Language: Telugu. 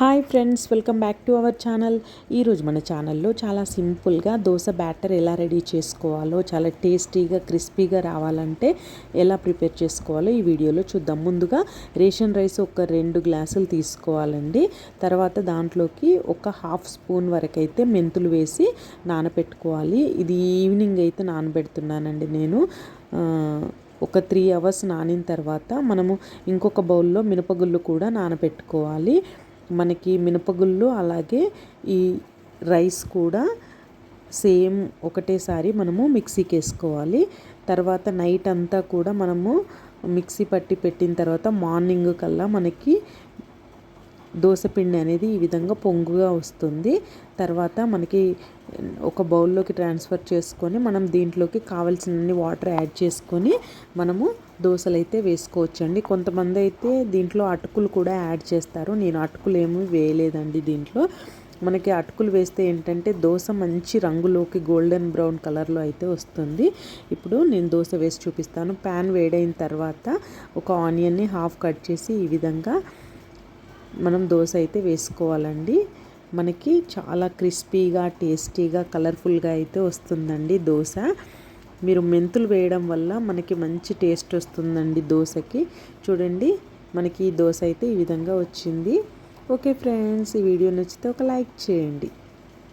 Hi friends welcome back to our channel. ఈరోజు మన ఛానల్లో చాలా సింపుల్గా దోశ బ్యాటర్ ఎలా రెడీ చేసుకోవాలో చాలా టేస్టీగా క్రిస్పీగా రావాలంటే ఎలా ప్రిపేర్ చేసుకోవాలో ఈ వీడియోలో చూద్దాం. ముందుగా రేషన్ రైస్ ఒక రెండు గ్లాసులు తీసుకోవాలండి. తర్వాత దాంట్లోకి ఒక హాఫ్ స్పూన్ వరకు అయితే మెంతులు వేసి నానబెట్టుకోవాలి ఇది ఈవినింగ్ అయితే నానబెడుతున్నానండి నేను. ఒక త్రీ అవర్స్ నానిన తర్వాత మనము ఇంకొక బౌల్లో మినపగుళ్ళు కూడా నానబెట్టుకోవాలి మనకి మినపగుళ్ళు అలాగే ఈ రైస్ కూడా సేమ్ ఒకటేసారి మనము మిక్సీకి వేసుకోవాలి తర్వాత నైట్ అంతా కూడా మనము మిక్సీ పట్టి పెట్టిన తర్వాత మార్నింగ్ కల్లా మనకి దోశపిండి అనేది ఈ విధంగా పొంగుగా వస్తుంది. తర్వాత మనకి ఒక బౌల్లోకి ట్రాన్స్ఫర్ చేసుకొని మనం దీంట్లోకి కావలసినన్ని వాటర్ యాడ్ చేసుకొని మనము దోశలు అయితే వేసుకోవచ్చండి. కొంతమంది అయితే దీంట్లో అటుకులు కూడా యాడ్ చేస్తారు. నేను అటుకులు ఏమీ వేయలేదండి దీంట్లో. మనకి అటుకులు వేస్తే ఏంటంటే దోశ మంచి రంగులోకి గోల్డెన్ బ్రౌన్ కలర్లో అయితే వస్తుంది. ఇప్పుడు నేను దోశ వేసి చూపిస్తాను. ప్యాన్ వేడైన తర్వాత ఒక ఆనియన్ని హాఫ్ కట్ చేసి ఈ విధంగా మనం దోశ అయితే వేసుకోవాలండి. మనకి చాలా క్రిస్పీగా టేస్టీగా కలర్ఫుల్గా అయితే వస్తుందండి దోశ. మీరు మెంతులు వేయడం వల్ల మనకి మంచి టేస్ట్ వస్తుందండి దోశకి. చూడండి మనకి ఈ దోశ అయితే ఈ విధంగా వచ్చింది. ఓకే ఫ్రెండ్స్ ఈ వీడియో నచ్చితే ఒక లైక్ చేయండి.